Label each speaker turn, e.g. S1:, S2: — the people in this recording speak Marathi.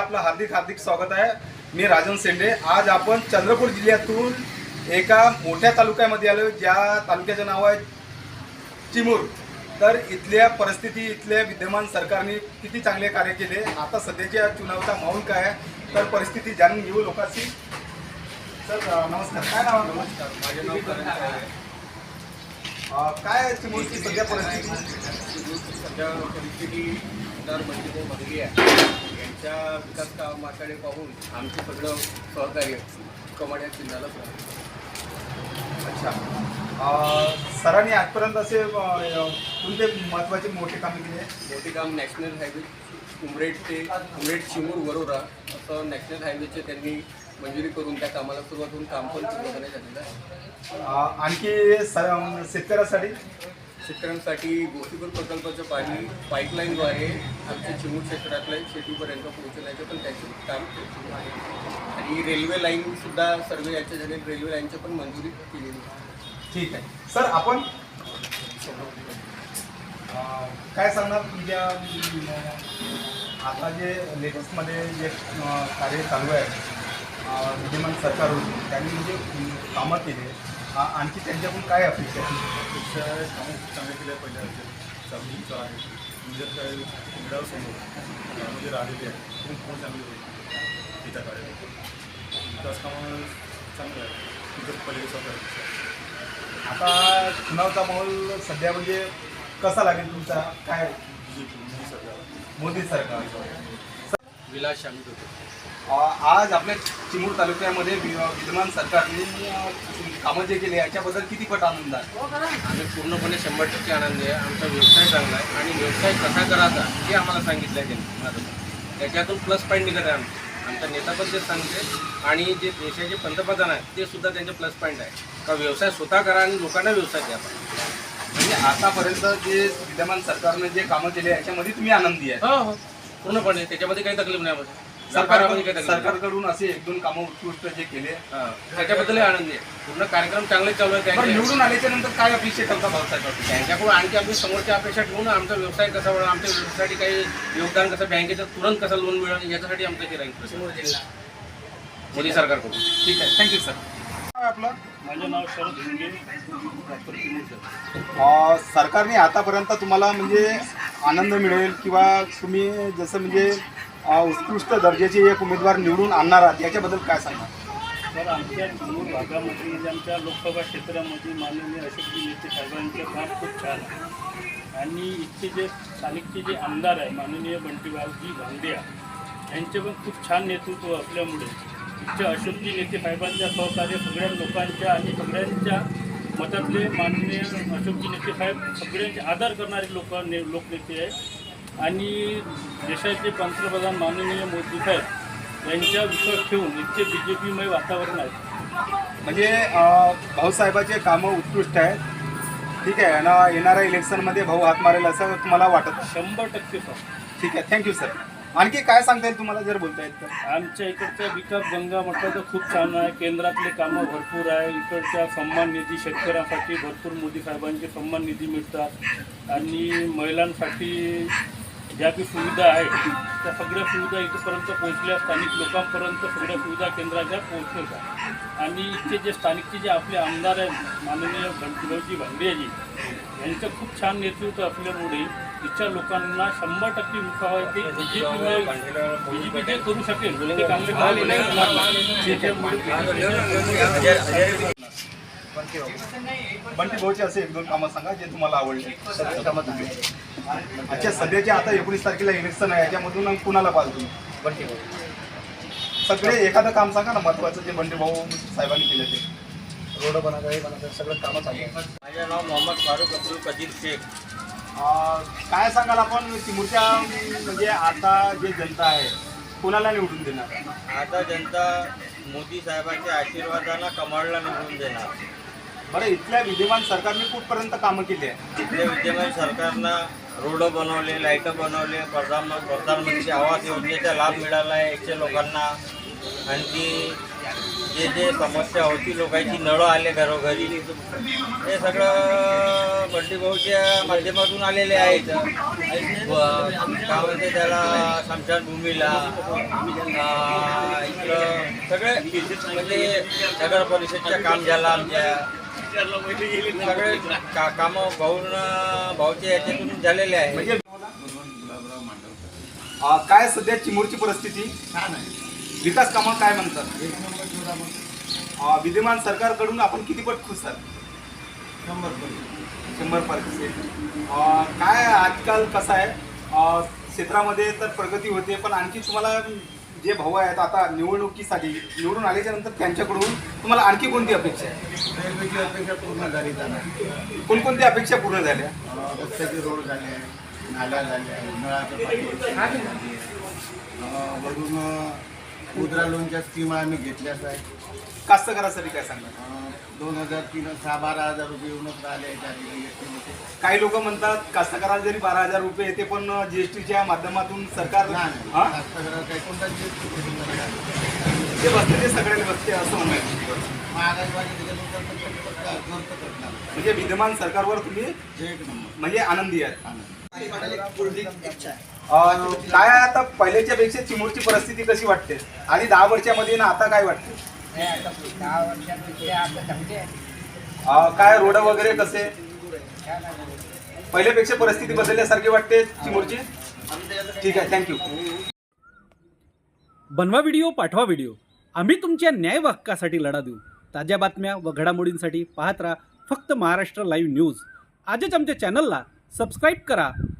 S1: आपलं हार्दिक हार्दिक स्वागत आहे. मी राजन सेंडे. आज आपण चंद्रपूर जिल्ह्यातून एका मोठ्या तालुक्यामध्ये आलो ज्या तालुक्याचं नाव आहे चिमूर. तर इथल्या परिस्थिती इथल्या विद्यमान सरकारने किती चांगले कार्य केले? आता सध्याच्या चुनावचा माहोल काय आहे? तर परिस्थिती जाणून घेऊ लोकांची सर नमस्कार. काय नाव
S2: नमस्कार. माझे नाव आहे.
S1: काय चिमूरची सध्या परिस्थिती?
S2: सध्या परिस्थिती आमदार मंदिर बघली आहे. यांच्या विकास कामाकडे पाहून आमचं सगळं सहकार्य कमाड्या चिन्हाला
S1: अच्छा. सरांनी आजपर्यंत असे कोणते महत्त्वाचे मोठे कामे केले?
S2: मोठे काम नॅशनल हायवे उमरेड ते उमरेड चिमूर वरोरा असं नॅशनल हायवेचे त्यांनी मंजुरी करून त्या कामाला सुरुवात होऊन काम पण पूर्णपणे झालेलं आहे.
S1: आणखी स- शेतकऱ्यासाठी?
S2: शेतकऱ्यांसाठी गोसीपूर प्रकल्पाचं पाणी पाईपलाईनद्वारे आमच्या चिमूर क्षेत्रातल्या शेतीपर्यंत पोहोचण्याचं पण त्याचे काम सुरू आहे आणि रेल्वे लाईन सुद्धा सर्व याच्या झाले रेल्वे लाईनची पण मंजुरी केलेली आहे.
S1: ठीक आहे. सर आपण अ, काय सांगणार तुमच्या आता जे लेटेस्टमध्ये जे कार्य चालू आहे विद्यमान सरकारकडून त्यांनी म्हणजे कामं केली आणखी त्यांच्याकडून काय अपेक्षा आहे?
S3: पेक्षा कामं खूप चांगले केले पहिल्या ह्याच्यात चांगलीचं आहे. म्हणजे काय मिळावसमोर त्यामध्ये राहिलेली आहे. खूप खूप चांगली होईल तिच्या कार्यात विकास कामं चांगलं आहे तिथं पहिले सरकार
S1: आता चुनावचा माहोल सध्या म्हणजे कसा लागेल तुमचा? काय?
S3: मोदी सरकार.
S1: मोदी सरकार
S2: विलास शामिल होते.
S1: आज आपल्या चिमूर तालुक्यामध्ये वि- विद्यमान सरकारने कामं जे केले याच्याबद्दल किती पट आनंद आहे?
S4: आम्ही पूर्णपणे शंभर टक्के आनंदी आहे. आमचा व्यवसाय चांगला आहे आणि व्यवसाय कसा करायचा हे आम्हाला सांगितलं आहे त्यांनी त्याच्यातून प्लस पॉईंट निघत आहे आमचे. आमचा नेता पण तेच सांगते आणि जे देशाचे पंतप्रधान आहेत ते सुद्धा त्यांचे प्लस पॉईंट आहे. का व्यवसाय स्वतः करा आणि लोकांना व्यवसाय द्या.
S1: म्हणजे आतापर्यंत जे विद्यमान सरकारने जे कामं केले याच्यामध्ये तुम्ही आनंदी आहे.
S4: हो हो. पूर्णपणे त्याच्यामध्ये काही तकलीफ नाही आम्हाला.
S1: सरकार
S4: सरकारमध्ये काही तकलीफ नाही.
S1: सरकारकडून असे एक दोन कामं उत्कृष्ट जे केले.
S4: हा. त्याच्याबद्दलही आनंदी आहे. पूर्ण कार्यक्रम चांगले चालू आहे
S1: बरं
S4: त्यांचे
S1: निवडून आल्याच्यानंतर काय अपेक्षा करता भाऊसाहेब
S4: त्यांच्याकडून आणखी आपली समोरची अपेक्षा ठेवून आमचा व्यवसाय कसा वळा आमच्या व्यवसायासाठी काही योगदान कसं बँकेचं तुरंत कसं लोन मिळेल याच्यासाठी आमचं हे राहील. मोदी सरकारकडून.
S1: ठीक आहे. थँक्यू सर आपलं?
S3: माझं नाव शरद
S1: अ, सरकारने आतापर्यंत तुम्हाला म्हणजे आनंद मिळेल किंवा तुम्ही जसं म्हणजे उत्कृष्ट दर्जाचे एक उमेदवार निवडून आणणार आहात याच्याबद्दल काय सांगणार
S3: तर आमच्या चिमूर भागामध्ये म्हणजे आमच्या लोकसभा क्षेत्रामध्ये माननीय अशोकजी नेते साहेबांचं काम खूप छान आहे. आणि इथचे जे स्थानिकचे जे आमदार आहे माननीय बंटीबाबजी भांडिया यांचे पण खूप छान नेतृत्व असल्यामुळे इथचे अशोकजी नेते साहेबांच्या सहकार्य सगळ्या लोकांच्या आणि सगळ्यांच्या मतातले माननीय अशोकजी नेते साहेब सगळ्यांचे आदर करणारे लोक ने लोकनेते आहे आणि देशाचे पंतप्रधान माननीय मोदी साहेब यांच्या विश्वास ठेवून इतके बी जे पीमय वातावरण आहे.
S1: म्हणजे भाऊसाहेबाचे कामं उत्कृष्ट आहेत. ठीक आहे आणि येणाऱ्या इलेक्शनमध्ये भाऊ हात मारेल असं तुम्हाला वाटत?
S3: शंभर टक्के सर.
S1: ठीक आहे थँक्यू सर. आणखी काय सांगता येईल तुम्हाला जर बोलता येईल तर?
S3: आमच्या इकडच्या विकास गंगा म्हटलं तर खूप छान आहे. केंद्रातले कामं भरपूर आहे. इकडच्या सन्मान निधी शेतकऱ्यांसाठी भरपूर मोदी साहेबांचे सन्मान निधी मिळतात. आणि महिलांसाठी ज्या काही सुविधा आहेत त्या सगळ्या सुविधा इथपर्यंत पोहोचल्या. स्थानिक लोकांपर्यंत सगळ्या सुविधा केंद्राच्या पोहोचल्या. आणि इथचे जे स्थानिकचे जे आपले आमदार आहेत माननीय बंटीभाऊजी भांडियाजी यांचं खूप छान नेतृत्व असल्यामुळे इथच्या लोकांना शंभर टक्के विश्वास आहे की बी जे करू शकेल ते त्याच्यामुळे
S1: बंटी भाऊचे असे एक दोन कामं सांगा जे तुम्हाला आवडले. अच्छा सध्याचे आता एकोणीस तारखेला इलेक्शन आहे याच्यामधून कुणाला पाहिजे तुम्ही? सगळे एखादं काम सांगा ना महत्वाचं जे बंटी भाऊ साहेबांनी केलं ते.
S5: रोड बनवता हे बनवता सगळं कामं आहे.
S4: माझे नाव मोहम्मद फारुख अब्दुल कदीर शेख.
S1: काय सांगाल आपण? चिमूरच्या म्हणजे आता जे जनता आहे कोणाला निवडून देणार?
S4: आता जनता मोदी साहेबांच्या आशीर्वादानं कमळला निवडून देणार.
S1: बरं इथल्या विद्यमान सरकारने कुठपर्यंत कामं केली आहे
S4: तिथल्या विद्यमान सरकारनं रोड बनवले लाईटं बनवले प्रधान प्रधानमंत्री आवास योजनेचा लाभ मिळाला आहे एकशे लोकांना. आणखी
S6: जे जे समस्या होती लोकांची नळं आले घरोघरी. हे सगळं बंटी भाऊच्या माध्यमातून आलेले आहेत. काय म्हणते त्याला स्मशानभूमीला इकडं सगळे म्हणजे नगर परिषदचं काम झालं आमच्या. सगळे का कामं भाऊन भाऊच्या याच्यातून झालेले आहे
S1: म्हणजे काय सध्या चिमूरची परिस्थिती? विकास कामं काय म्हणतात? विद्यमान सरकारकडून आपण किती पट खुश आहात? शंभर पर्सेंट अ, काय आजकाल कसं आहे? क्षेत्रामध्ये तर प्रगती होते पण आणखी तुम्हाला जे भाऊ आहेत आता निवडणुकीसाठी निवडून आल्याच्यानंतर त्यांच्याकडून तुम्हाला आणखी कोणती अपेक्षा आहे?
S7: रेल्वेची अपेक्षा पूर्ण झाली त्यांना.
S1: कोणकोणत्या अपेक्षा पूर्ण झाल्या?
S7: रस्त्याचे रोड झाले नाल्या झाल्या नळाचं पाणी झाली. अं, वरून अं, मुद्रा लोनच्या स्कीम आम्ही घेतल्याच आहे
S1: कास्तकारासाठी काय सांगणार?
S7: दोन हजार तीन सहा बारा हजार रुपये येऊनच राहिले
S1: काही लोक म्हणतात कास्तकाराला जरी बारा हजार रुपये येते पण जीएसटीच्या माध्यमातून सरकार हा?
S7: काही कोणता.
S1: जे बसते ते सगळ्यांनी बसते असं म्हणायचं
S7: पण ते फक्त करणार.
S1: म्हणजे विद्यमान सरकारवर तुम्ही
S7: एक नंबर.
S1: म्हणजे आनंदी आहे
S7: आनंद.
S1: काय आता पहिल्याच्या पेक्षा चिमूरची परिस्थिती कशी वाटते? आणि दहा वर्षामध्ये ना आता काय वाटते? काय रोड वगैरे कसे? पहिल्यापेक्षा परिस्थिती बदलल्यासारखी वाटते चिमूरची ठीक आहे थँक्यू
S8: बनवा व्हिडिओ पाठवा व्हिडिओ आम्ही तुमच्या न्याय हक्कासाठी लढा देऊ. ताज्या बातम्या व घडामोडींसाठी पाहत राहा फक्त महाराष्ट्र लाईव्ह न्यूज आजच आमच्या चॅनलला सबस्क्राईब करा.